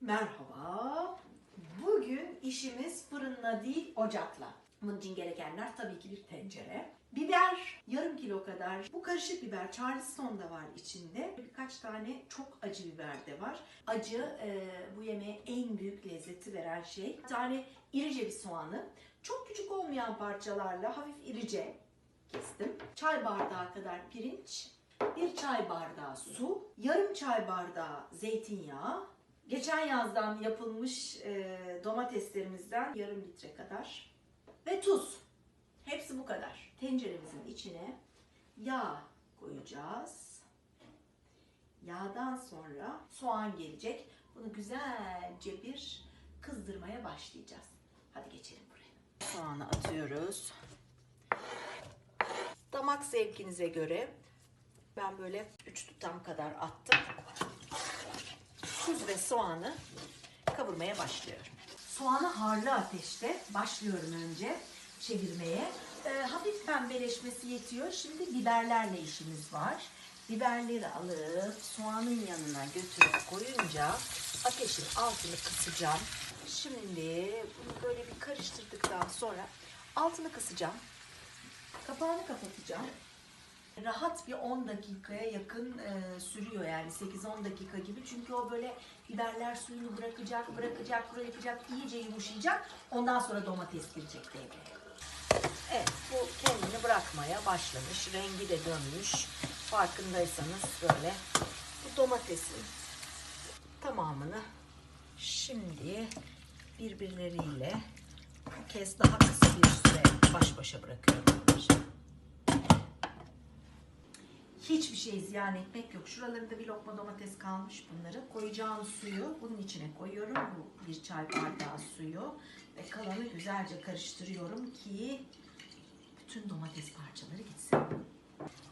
Merhaba. Bugün işimiz fırınla değil ocakla. Bunun için gerekenler tabii ki bir tencere. Biber yarım kilo kadar. Bu karışık biber Charleston da var içinde. Birkaç tane çok acı biber de var. Acı e, bu yemeğe en büyük lezzeti veren şey. Bir tane irice bir soğanı. Çok küçük olmayan parçalarla hafif irice kestim. Çay bardağı kadar pirinç. Bir çay bardağı su. Yarım çay bardağı zeytinyağı. Geçen yazdan yapılmış e, domateslerimizden yarım litre kadar. Ve tuz. Hepsi bu kadar. Tenceremizin içine yağ koyacağız. Yağdan sonra soğan gelecek. Bunu güzelce bir kızdırmaya başlayacağız. Hadi geçelim buraya. Soğanı atıyoruz. Damak zevkinize göre ben böyle 3 tutam kadar attım. Tuz ve soğanı kavurmaya başlıyorum. Soğanı harlı ateşte başlıyorum önce çevirmeye. Ee, hafif pembeleşmesi yetiyor. Şimdi biberlerle işimiz var. Biberleri alıp soğanın yanına götürüp koyunca ateşin altını kısacağım. Şimdi bunu böyle bir karıştırdıktan sonra altını kısacağım. Kapağını kapatacağım. Rahat bir 10 dakikaya yakın e, sürüyor yani 8-10 dakika gibi. Çünkü o böyle biberler suyunu bırakacak, bırakacak, bırakacak, iyice yumuşayacak. Ondan sonra domates girecek devreye. Evet bu kendini bırakmaya başlamış. Rengi de dönmüş. Farkındaysanız böyle bu domatesin tamamını şimdi birbirleriyle bu kez daha kısa bir süre baş başa bırakıyorum. Hiçbir şey ziyan etmek yok. Şuralarında bir lokma domates kalmış bunları. Koyacağım suyu bunun içine koyuyorum. Bu bir çay bardağı suyu. Ve kalanı güzelce karıştırıyorum ki bütün domates parçaları gitsin.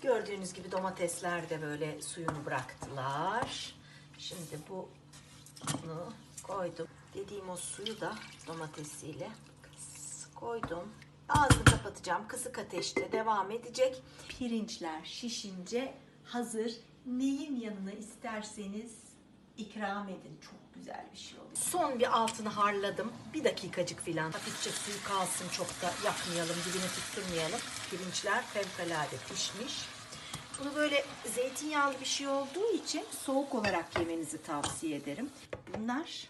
Gördüğünüz gibi domatesler de böyle suyunu bıraktılar. Şimdi bu bunu koydum. Dediğim o suyu da domatesiyle koydum. Ağzını kapatacağım. Kısık ateşte devam edecek. Pirinçler şişince hazır. Neyin yanına isterseniz ikram edin. Çok güzel bir şey oluyor. Son bir altını harladım. Bir dakikacık filan. Hafifçe suyu kalsın çok da yakmayalım. Dibini tutturmayalım. Pirinçler fevkalade pişmiş. Bunu böyle zeytinyağlı bir şey olduğu için soğuk olarak yemenizi tavsiye ederim. Bunlar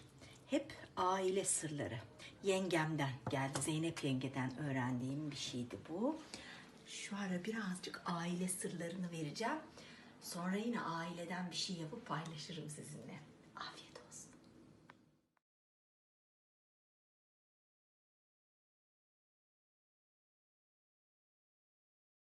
hep aile sırları. Yengemden geldi. Zeynep yengeden öğrendiğim bir şeydi bu. Şu ara birazcık aile sırlarını vereceğim. Sonra yine aileden bir şey yapıp paylaşırım sizinle.